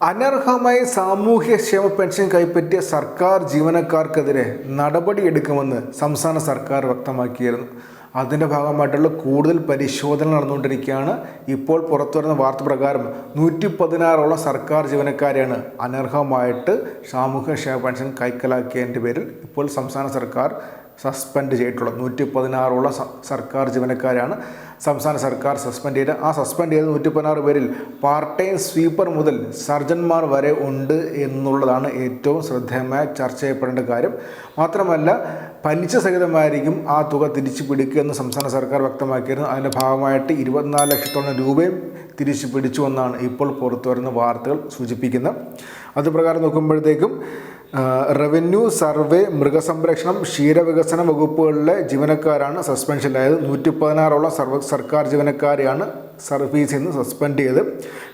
അനർഹമായി സാമൂഹ്യക്ഷേമ പെൻഷൻ കൈപ്പറ്റിയ സർക്കാർ ജീവനക്കാർക്കെതിരെ നടപടിയെടുക്കുമെന്ന് സംസ്ഥാന സർക്കാർ വ്യക്തമാക്കിയിരുന്നു. അതിന്റെ ഭാഗമായിട്ടുള്ള കൂടുതൽ പരിശോധന നടന്നുകൊണ്ടിരിക്കുകയാണ്. ഇപ്പോൾ പുറത്തുവരുന്ന വാർത്ത പ്രകാരം നൂറ്റി പതിനാറോളം സർക്കാർ ജീവനക്കാരെയാണ് അനർഹമായിട്ട് സാമൂഹ്യ ക്ഷേമ പെൻഷൻ കൈക്കലാക്കിയതിന്റെ പേരിൽ ഇപ്പോൾ സംസ്ഥാന സർക്കാർ സസ്പെൻഡ് ചെയ്തിട്ടുള്ളത്. നൂറ്റി പതിനാറോളം സർക്കാർ ജീവനക്കാരാണ് സംസ്ഥാന സർക്കാർ സസ്പെൻഡ് ചെയ്ത്. ആ സസ്പെൻഡ് ചെയ്ത നൂറ്റി പതിനാറ് പേരിൽ പാർട്ട് ടൈം സ്വീപ്പർ മുതൽ സർജന്മാർ വരെ ഉണ്ട് എന്നുള്ളതാണ് ഏറ്റവും ശ്രദ്ധേയമായ ചർച്ച ചെയ്യപ്പെടേണ്ട കാര്യം. മാത്രമല്ല പലിശ സഹിതമായിരിക്കും ആ തുക തിരിച്ചു പിടിക്കുക എന്ന് സംസ്ഥാന സർക്കാർ വ്യക്തമാക്കിയിരുന്നു. അതിന്റെ ഭാഗമായിട്ട് ഇരുപത്തിനാല് ലക്ഷത്തോളം രൂപയും തിരിച്ചു പിടിച്ചു എന്നാണ് ഇപ്പോൾ പുറത്തു വരുന്ന വാർത്തകൾ സൂചിപ്പിക്കുന്നത്. അതുപ്രകാരം നോക്കുമ്പോഴത്തേക്കും റവന്യൂ സർവേ മൃഗസംരക്ഷണം ക്ഷീരവികസന വകുപ്പുകളിലെ ജീവനക്കാരാണ് സസ്പെൻഷനിലായത് നൂറ്റി പതിനാറോളം സർവ സർക്കാർ ജീവനക്കാരെയാണ് സർവീസിൽ നിന്ന് സസ്പെൻഡ് ചെയ്ത്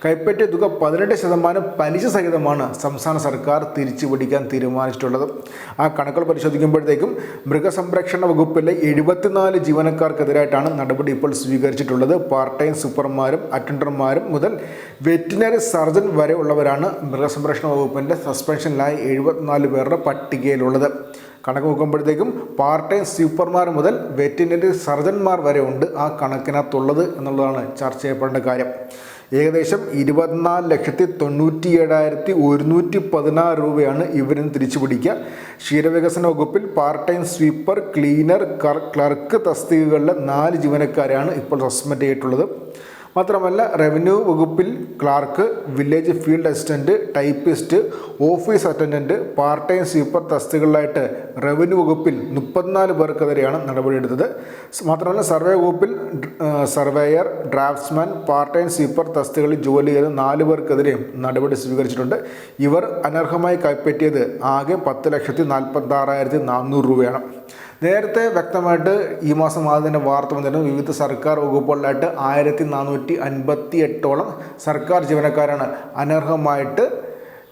കൈപ്പറ്റിയ തുക പതിനെട്ട് ശതമാനം പലിശ സഹിതമാണ് സംസ്ഥാന സർക്കാർ തിരിച്ചു പിടിക്കാൻ തീരുമാനിച്ചിട്ടുള്ളത്. ആ കണക്കുകൾ പരിശോധിക്കുമ്പോഴത്തേക്കും മൃഗസംരക്ഷണ വകുപ്പിലെ എഴുപത്തിനാല് ജീവനക്കാർക്കെതിരായിട്ടാണ് നടപടി ഇപ്പോൾ സ്വീകരിച്ചിട്ടുള്ളത്. പാർട്ട് ടൈം സൂപ്പർമാരും അറ്റൻഡർമാരും മുതൽ വെറ്റിനറി സർജൻ വരെ ഉള്ളവരാണ് മൃഗസംരക്ഷണ വകുപ്പിന്റെ സസ്പെൻഷനിലായി എഴുപത്തിനാല് പേരുടെ പട്ടികയിലുള്ളത്. കണക്ക് നോക്കുമ്പോഴത്തേക്കും പാർട്ട് ടൈം സൂപ്പർമാർ മുതൽ വെറ്റിനറി സർജന്മാർ വരെ ഉണ്ട് ആ കണക്കിനകത്തുള്ളത് എന്നുള്ളതാണ് ചർച്ച ചെയ്യപ്പെടേണ്ട കാര്യം. ഏകദേശം ഇരുപത്തിനാല് ലക്ഷത്തി തൊണ്ണൂറ്റി ഏഴായിരത്തി ഒരുന്നൂറ്റി പതിനാറ് രൂപയാണ് ഇവരിന് തിരിച്ചു പിടിക്കുക ക്ഷീരവികസന വകുപ്പിൽ part time sweeper cleaner clerk തസ്തികകളിലെ നാല് ജീവനക്കാരാണ് ഇപ്പോൾ സസ്പെൻഡ് ചെയ്തിട്ടുള്ളത്. മാത്രമല്ല റവന്യൂ വകുപ്പിൽ clerk village field assistant typist office attendant part time sweeper തസ്തികളിലായിട്ട് revenue വകുപ്പിൽ മുപ്പത്തിനാല് പേർക്കെതിരെയാണ് നടപടിയെടുത്തത്. മാത്രമല്ല സർവേ വകുപ്പിൽ surveyor draftsman part time sweeper തസ്തികളിൽ ജോലി ചെയ്ത നാല് പേർക്കെതിരെയും നടപടി സ്വീകരിച്ചിട്ടുണ്ട്. ഇവർ അനർഹമായി കൈപ്പറ്റിയത് ആകെ പത്ത് ലക്ഷത്തി നാൽപ്പത്തി ആറായിരത്തി നാനൂറ് രൂപയാണ്. നേരത്തെ വ്യക്തമായിട്ട് ഈ മാസം ആദ്യം തന്നെ വാർത്ത വന്നിരുന്നു. വിവിധ സർക്കാർ വകുപ്പുകളിലായിട്ട് ആയിരത്തി നാനൂറ്റി അൻപത്തി എട്ടോളം സർക്കാർ ജീവനക്കാരാണ് അനർഹമായിട്ട്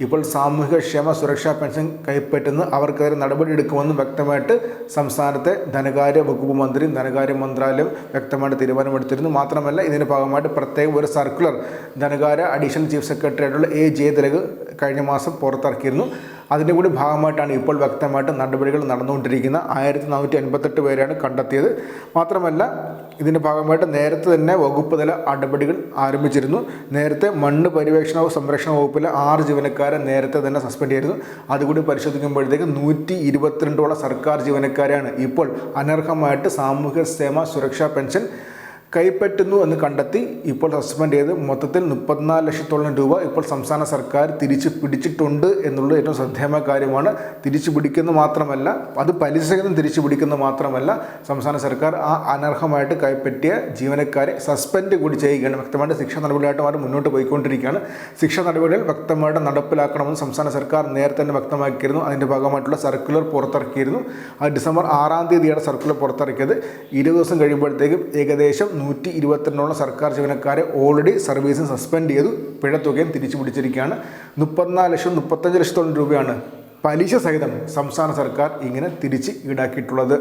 ഇപ്പോൾ സാമൂഹികക്ഷേമ സുരക്ഷാ പെൻഷൻ കൈപ്പറ്റുന്ന അവർക്കെതിരെ നടപടിയെടുക്കുമെന്നും വ്യക്തമായിട്ട് സംസ്ഥാനത്തെ ധനകാര്യ വകുപ്പ് മന്ത്രി ധനകാര്യ മന്ത്രാലയം വ്യക്തമായിട്ട് തീരുമാനമെടുത്തിരുന്നു. മാത്രമല്ല ഇതിന്റെ ഭാഗമായിട്ട് പ്രത്യേക ഒരു സർക്കുലർ ധനകാര്യ അഡീഷണൽ ചീഫ് സെക്രട്ടറി ആയിട്ടുള്ള എ ജയതിലക് കഴിഞ്ഞ മാസം പുറത്തിറക്കിയിരുന്നു. അതിന്റെ കൂടി ഭാഗമായിട്ടാണ് ഇപ്പോൾ വ്യക്തമായിട്ട് നടപടികൾ നടന്നുകൊണ്ടിരിക്കുന്ന ആയിരത്തി നാനൂറ്റി അൻപത്തെട്ട് പേരെയാണ് കണ്ടെത്തിയത്. മാത്രമല്ല ഇതിന്റെ ഭാഗമായിട്ട് നേരത്തെ തന്നെ വകുപ്പ് തല നടപടികൾ ആരംഭിച്ചിരുന്നു. നേരത്തെ മണ്ണ് പരിവേഷണ സംരക്ഷണ വകുപ്പിലെ ആറ് ജീവനക്കാരെ നേരത്തെ തന്നെ സസ്പെൻഡ് ചെയ്തിരുന്നു. അതുകൂടി പരിശോധിക്കുമ്പോഴത്തേക്ക് നൂറ്റി ഇരുപത്തിരണ്ടോളം സർക്കാർ ജീവനക്കാരെയാണ് ഇപ്പോൾ അനർഹമായിട്ട് സാമൂഹ്യ ക്ഷേമ സുരക്ഷാ പെൻഷൻ കൈപ്പറ്റുന്നു എന്ന് കണ്ടെത്തി ഇപ്പോൾ സസ്പെൻഡ് ചെയ്ത് മൊത്തത്തിൽ മുപ്പത്തിനാല് ലക്ഷത്തോളം രൂപ ഇപ്പോൾ സംസ്ഥാന സർക്കാർ തിരിച്ചു പിടിച്ചിട്ടുണ്ട് എന്നുള്ളത് ഏറ്റവും ശ്രദ്ധേയമായ കാര്യമാണ്. തിരിച്ചു പിടിക്കുന്ന മാത്രമല്ല അത് പലിശ സഹിതം തിരിച്ചു പിടിക്കുന്ന മാത്രമല്ല സംസ്ഥാന സർക്കാർ ആ അനർഹമായിട്ട് കൈപ്പറ്റിയ ജീവനക്കാരെ സസ്പെൻഡ് കൂടി ചെയ്യുകയാണ്. വ്യക്തമായിട്ട് ശിക്ഷാ നടപടിയായിട്ട് അവർ മുന്നോട്ട് പോയിക്കൊണ്ടിരിക്കുകയാണ്. ശിക്ഷാ നടപടികൾ വ്യക്തമായിട്ട് നടപ്പിലാക്കണമെന്ന് സംസ്ഥാന സർക്കാർ നേരത്തെ തന്നെ വ്യക്തമാക്കിയിരുന്നു. അതിന്റെ ഭാഗമായിട്ടുള്ള സർക്കുലർ പുറത്തിറക്കിയിരുന്നു. ആ ഡിസംബർ ആറാം തീയതിയാണ് സർക്കുലർ പുറത്തിറക്കിയത്. ഇരുപത് ദിവസം കഴിയുമ്പോഴത്തേക്കും ഏകദേശം നൂറ്റി ഇരുപത്തിരണ്ടോളം സർക്കാർ ജീവനക്കാരെ ഓൾറെഡി സർവീസ് സസ്പെൻഡ് ചെയ്തു. പിഴത്തുകയും തിരിച്ചു പിടിച്ചിരിക്കുകയാണ്. മുപ്പത്തിനാല് ലക്ഷം മുപ്പത്തഞ്ച് ലക്ഷത്തോളം രൂപയാണ് പലിശ സഹിതം സംസ്ഥാന സർക്കാർ ഇങ്ങനെ തിരിച്ച് ഈടാക്കിയിട്ടുള്ളത്.